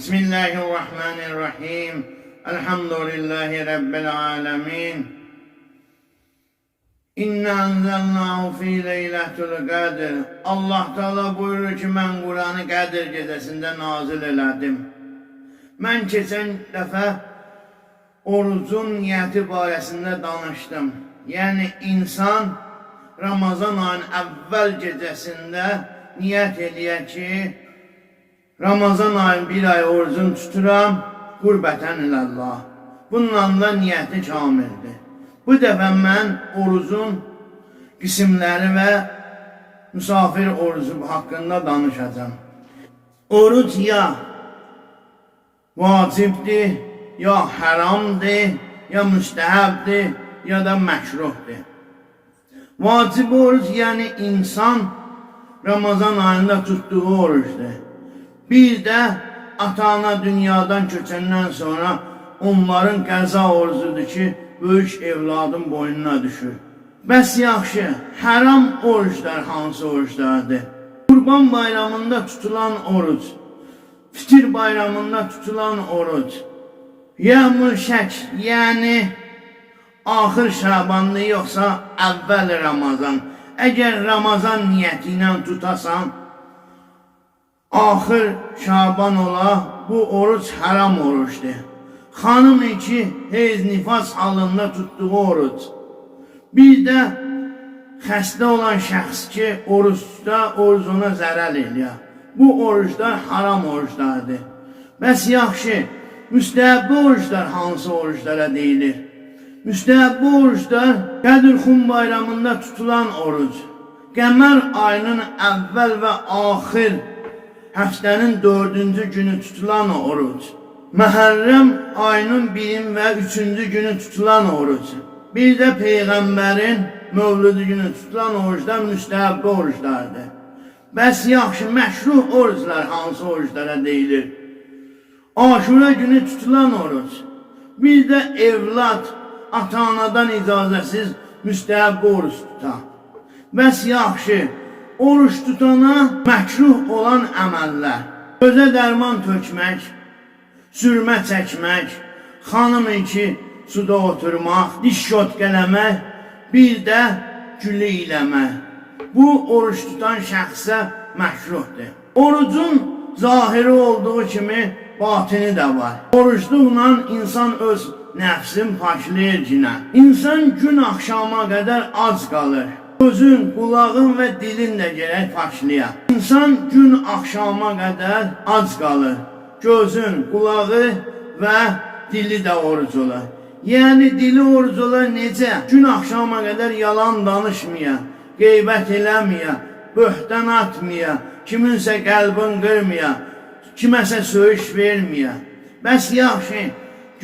Bismillahirrahmanirrahim. Elhamdülillahi Rabbil alemin. İnna enzelnahu fi leyletul qadr. Allah Teala buyurur ki, mən Qur'anı Qədir gecəsində nazil elədim. Mən keçən dəfə orucun niyyəti barəsində danışdım. Yəni insan Ramazan ayının əvvəl gecəsində niyyət eləyər ki, Ramazan ayın bir ay orucunu tuturam, qurbətən ilallah. Bununla da niyyəti kamildir. Bu dəfə mən orucun qismləri və müsafir orucu haqqında danışacağım. Oruc ya vacibdir, ya haramdır, ya müstəhəbdir, ya da məkruhdur. Vacib oruç yəni insan Ramazan ayında tutduğu oruçdur. Bir də ata-ana dünyadan köçəndən sonra onların qəza orucudur ki, böyük evladın boynuna düşür. Bəs yaxşı, haram oruçlar hansı oruçlardır? Qurban bayramında tutulan oruç, fitir bayramında tutulan oruç, yağmur şək, yəni axır Şabanlı yoxsa əvvəl Ramazan. Əgər Ramazan niyyəti ilə tutasan, axır Şaban ola, bu oruç haram oruçdur. Xanım iki heyz nifas halında tutduğu oruç. Bir də xəstə olan şəxs ki, oruçda orucuna zərər eləyər. Bu oruçlar haram oruçlardır. Bəs yaxşı, müstəhəbbə oruçlar hansı oruçlara deyilir? Müstəhəbbə oruçlar Qədir-Xum bayramında tutulan oruc. Qəmər ayının əvvəl və axir həftənin dördüncü günü tutulan oruc. Məhərrəm ayının birin və üçüncü günü tutulan oruc. Bir də Peyğəmbərin mövlüdü günü tutulan oruclar müstəhəbbə oruclardır. Bəs yaxşı, məşruh oruclar hansı oruclara deyilir? Aşura günü tutulan oruc. Bir də evlad ata-anadan icazəsiz müstəhəbbə oruç tutar. Bəs yaxşı, oruç tutana məkruh olan əməllər. Gözə dərman tökmək, sürmə çəkmək, xanım iki suda oturmaq, diş şotqələmək, bir də gülü iləmək. Bu oruç tutan şəxsə məkruhdur. Orucun zahiri olduğu kimi batini də var. Oruçluqla insan öz nəfsin paşlayır cinə. İnsan gün axşama qədər ac qalır. Gözün, qulağın və dilin də gərək paşlaya. İnsan gün axşama qədər ac qalır. Gözün, qulağı və dili də oruc olar. Yəni dili oruc olar necə? Gün axşama qədər yalan danışmaya, qeybət eləməyə, böhtan atmaya, kiminsə qəlbin qırmaya, kiməsə söyüş verməyə. Bəs yaxşı,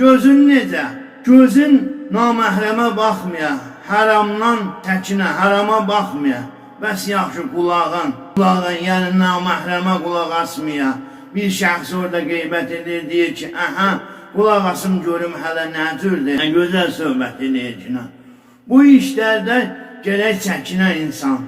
gözün necə? Gözün naməhrəmə baxmaya, haramdan təkinə, harama baxmaya. Bəs yaxşı qulağın, qulağın, yəni naməhrəmə qulaq asmaya. Bir şəxs orada qeybət edir, deyir ki, aha, qulaq asım görüm hələ nə cürdür, nə gözəl söhbət ki, Bu işlərdə gərək çəkinə insan.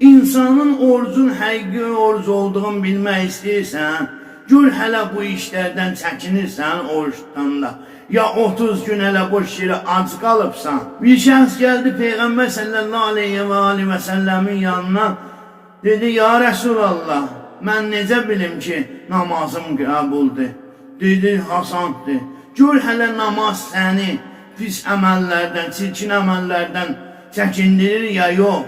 İnsanın orucun həqiqi oruc olduğunu bilmək istəyirsən, gör hələ bu işlərdən çəkinirsən oruç tutanda. Ya 30 gün hələ boş yerə ac qalıbsan. Bir şəxs gəldi Peyğəmbər sallallahu aleyhi və aleyhi və səlləmin yanına. Dedi, ya Rəsulallah, mən necə bilim ki, namazım qəbuldur? Dedi, hasandır. Gör hələ namaz səni pis əməllərdən, çirkin əməllərdən çəkindirir ya yox.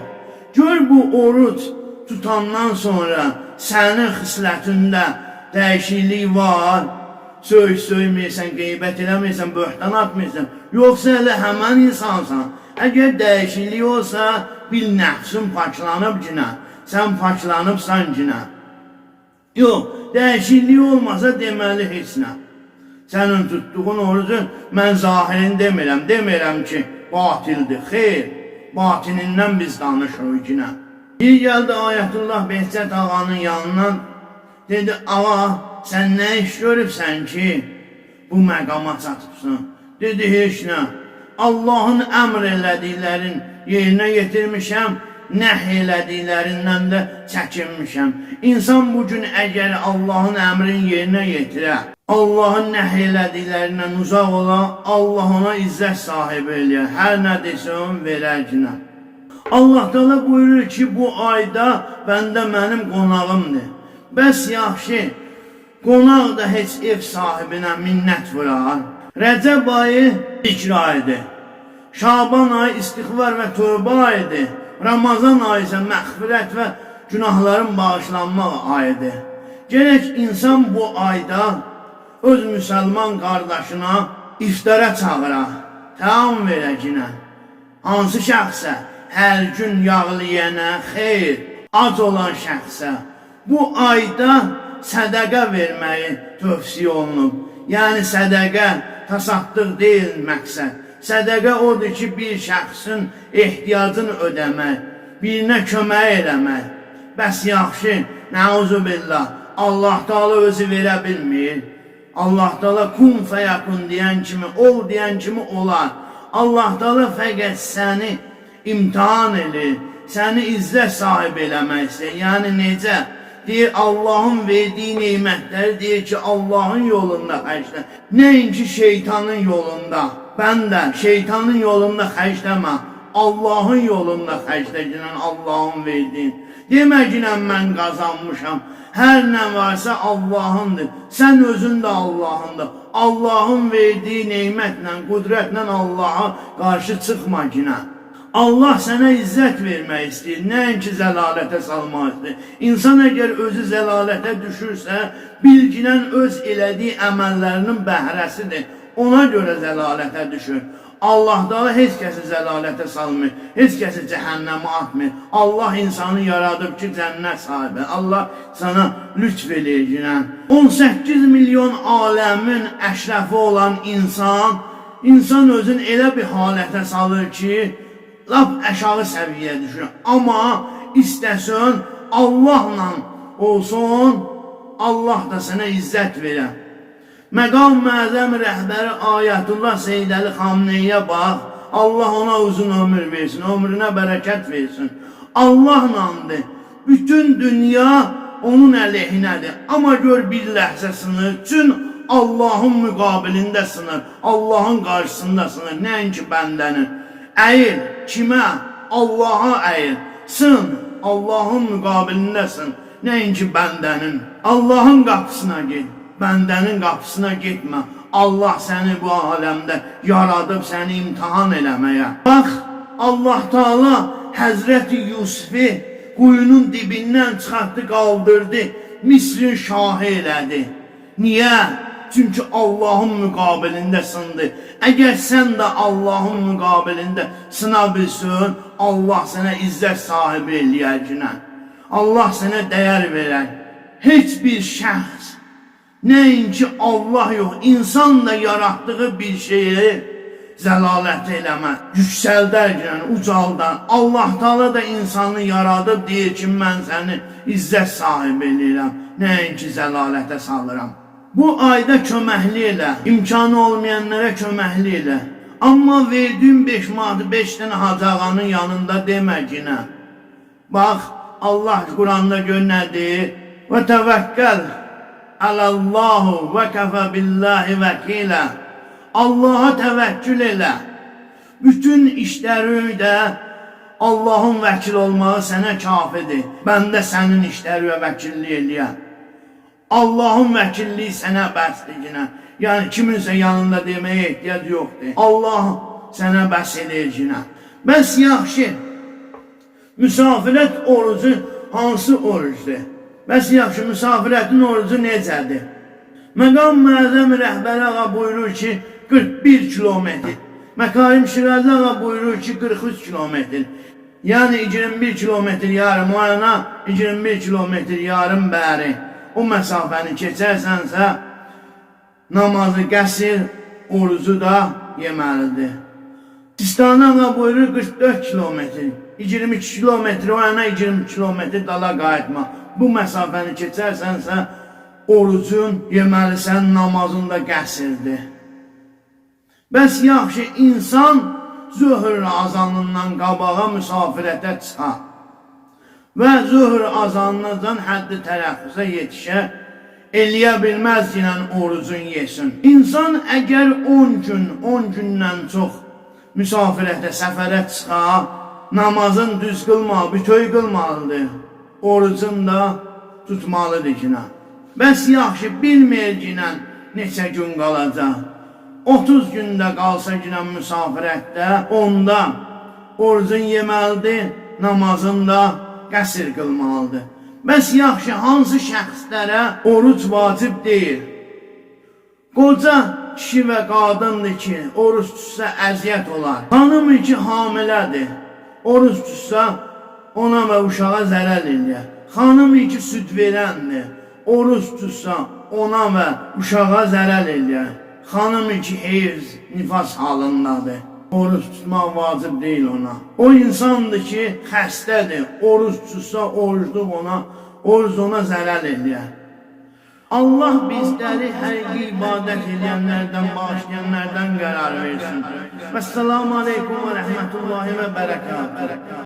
Gör bu oruç tutandan sonra sənin xislətində dəyişiklik var. Söyüş söyməyəsən, qeybət eləməyəsən, böhtan atmıysan. Yoxsa elə həmən insansan. Əgər dəyişiklik olsa, bil nəfsin paklanıb cinə. Sən paklanıbsan cinə. Yox, dəyişiklik olmasa deməli heç nə. Sənin tutduğun orucun mən zahirini demirəm. Demirəm ki, batildir. Xeyr, batinindən biz danışırıq yine. Bir geldi Ayetullah Behçet ağanın yanına. Dedi, ağa sen ne iş görübsən ki bu məqama çatıbsın? Dedi, heç nə. Allahın əmr elədiklərin yerinə yetirmişəm. nəh elədiklərindən də çəkinmişəm. İnsan bu gün əgər Allahın əmrini yerinə yetirə, Allahın nəh elədiklərindən uzaq ola, Allah ona izzət sahibi eləyər. Hər nə desə onu verər günə. Allah Teala buyurur ki, bu ayda bəndə mənim qonağımdır. Bəs yaxşı, qonaq da heç ev sahibinə minnət vurar. Rəcəb ayı zikr ayıdır. Şaban ayı istiğfar və tövbə ayıdır. Ramazan ayı isə məğfirət və günahların bağışlanmaq ayıdır. Gerek insan bu ayda öz müsəlman qardaşına iftara çağıra, təam verəcinə. Hansı şəxsə hər gün yağlı yeyənə xeyr, ac olan şəxsə bu ayda sədəqə verməyi tövsiyə olunub. Yəni sədəqə tasaddıq deyil məqsəd. Sədəqə odur ki, bir şəxsin ehtiyacını ödəmək, birinə kömək eləmək. Bəs yaxşı, nəuzu billah, Allah Taala özü verə bilmir. Allah Taala kun fəyakun deyən kimi, ol deyən kimi olar. Allah Taala fəqət səni imtihan edir, səni izzət sahibi eləmək istəyir. Yəni necə? Deyir Allahın verdiyi nemətləri deyir ki Allahın yolunda xərclə. Nəinki şeytanın yolunda. Ben de şeytanın yolunda xərcləmə. Allahın yolunda xərcləyirəm Allahın verdiyin. Deməginə mən qazanmışam. Hər nə varsa Allahındır. Sən özün də Allahındır. Allahın verdiyi nemətlə, qüdrətlə Allaha qarşı çıxma ginə. Allah sənə izzət vermək istəyir, nəinki zəlalətə salmaq istəyir. İnsan əgər özü zəlalətə düşürsə, bilginən öz elədiyi əməllərinin bəhrəsidir. Ona görə zəlalətə düşür. Allah da heç kəsi zəlalətə salmır, heç kəsi cəhənnəmə atmır. Allah insanı yaradıb ki, cənnət sahibi. Allah sana lütf eləyir. 18 milyon aləmin əşrəfi olan insan, insan özün elə bir halətə salır ki, lap aşağı səviyyəyə düşür. Amma istəsən Allahla olsun, Allah da sənə izzət verər. Məqam məzəm rəhbəri Ayətullah Seyyid Əli Xamneyə bax. Allah ona uzun ömür versin, ömrünə bərəkət versin. Allahlandır. Bütün dünya onun əleyhinədir. Amma gör bir ləhzə sınır. Çün Allahın müqabilində sınır. Allahın qarşısında sınır. Nəinki bəndənin. Əyil kimə? Allaha əyil. Sın Allahın müqabilindəsin. Nəinki bəndənin. Allahın qapısına git. Bəndənin qapısına getmə. Allah səni bu aləmdə yaradıb səni imtihan eləməyə. Bax, Allah Taala Həzrəti Yusufi quyunun dibindən çıxartdı, qaldırdı, Misrin şahı elədi. Niyə? Çünki Allahın müqabilində sındı. Əgər sən də Allahın müqabilində sına bilsən, Allah sənə izzət sahibi eləyəcəkən. Allah sənə dəyər verər. Heç bir şəxs Nəinki Allah yox, insan da yaratdığı bir şeyi zəlalət eləmə, yüksəldərkən, ucaldan. Allah Taala da insanı yaradıb deyir ki, mən səni izzət sahibi eləyirəm, nəinki zəlalətə salıram. Bu ayda köməkli elə, imkanı olmayanlara köməkli elə. Amma verdiyim 5 manatı 5 dənə hacı ağanın yanında deməginə. Bax, Allah Quranda gör nə deyir? Və təvəkkəl alallahu və kəfə billahi vəkilə. Allaha təvəkkül elə. Bütün işləri də Allahın vəkil olmağı sənə kafidir. Mən də sənin işləri və vəkillik eləyəm. Allahın vəkilliyi sənə bəsdir yine. Yəni kiminsə yanında deməyə ehtiyac yoxdur. Allah sənə bəs yine. Bəs yaxşı. Müsafirət orucu hansı orucdur? Bəs yaxşı müsafirətin orucu necədir? Məqam Məzəm rəhbəri ağa buyurur ki 41 kilometr. Məkarim Şirazi ağa buyurur ki 43 kilometr. Yəni 21 kilometr yarım o yana 21 kilometr yarım bəri. O məsafəni keçərsənsə namazı qəsr, orucu da yeməlidir. Sistana ağa buyurur 44 kilometr. 22 kilometr o yana 20 kilometr dala qayıtma. Bu məsafəni keçərsənsə orucun yeməlisən, namazın da qəsrdir. Bəs yaxşı insan zöhr azanından qabağa müsafirətə çıxa. Və zöhr azanından həddi tələffüzə yetişə eləyə bilməz ilə orucun yesin. İnsan əgər 10 gün, 10 gündən çox müsafirətə, səfərə çıxa, namazın düz qılma, bütöy qılmalıdır. Orucun da tutmalıdır ki, Bəs yaxşı bilmir ki, neçə gün qalacaq. 30 gündə qalsa ki, müsafirətdə, onda orucun yeməlidir, namazın da qəsr qılmalıdır. Bəs yaxşı hansı şəxslərə oruc vacib deyil? Qoca kişi və qadındır ki, oruç tutsa əziyyət olar. Hanım ki, hamilədir. Oruç tutsa ona və uşağa zərər eləyər. Xanım ki, süd verəndir. Oruç tutsa ona və uşağa zərər eləyər. Xanım ki, heyz, nifas halındadır. Oruç tutmaq vacib deyil ona. O insandır ki, xəstədir. Oruç tutsa orucluq ona, oruc ona zərər eləyər. Allah bizləri həqiqi ibadət edənlərdən, bağışlayanlardan qərar versin. Vəssalamu aleykum və rəhmətullahi və bərəkatuhu.